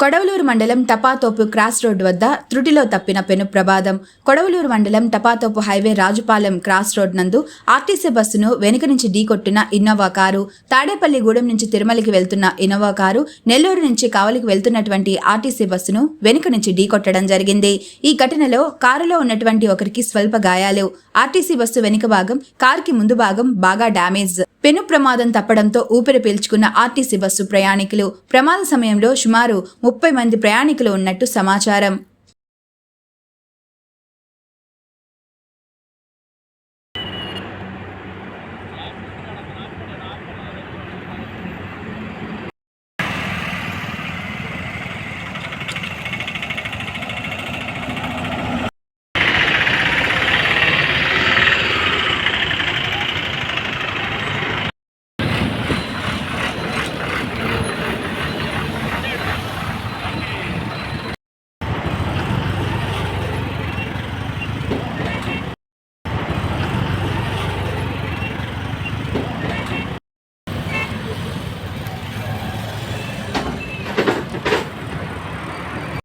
కొడవలూరు మండలం Tapathopu cross road వద్ద త్రుటిలో తప్పిన పెను ప్రమాదం. కొడవలూరు మండలం Tapathopu highway Rajupalem cross road నందు ఆర్టీసీ బస్సును వెనుక నుంచి ఢీకొట్టిన ఇన్నోవా కారు తాడేపల్లిగూడెం నుంచి తిరుమలకి వెళ్తున్న ఇన్నోవా కారు నెల్లూరు నుంచి కావలికి వెళ్తున్నటువంటి ఆర్టీసీ బస్సును వెనుక నుంచి ఢీకొట్టడం జరిగింది. ఈ ఘటనలో కారులో ఉన్నటువంటి ఒకరికి స్వల్ప గాయాలు. ఆర్టీసీ బస్సు వెనుక భాగం కారుకి ముందు భాగం బాగా డామేజ్. పెను ప్రమాదం తప్పడంతో ఊపిరి పీల్చుకున్న ఆర్టీసీ బస్సు ప్రయాణికులు. ప్రమాద సమయంలో సుమారు ముప్పై మంది ప్రయాణికులు ఉన్నట్టు సమాచారం.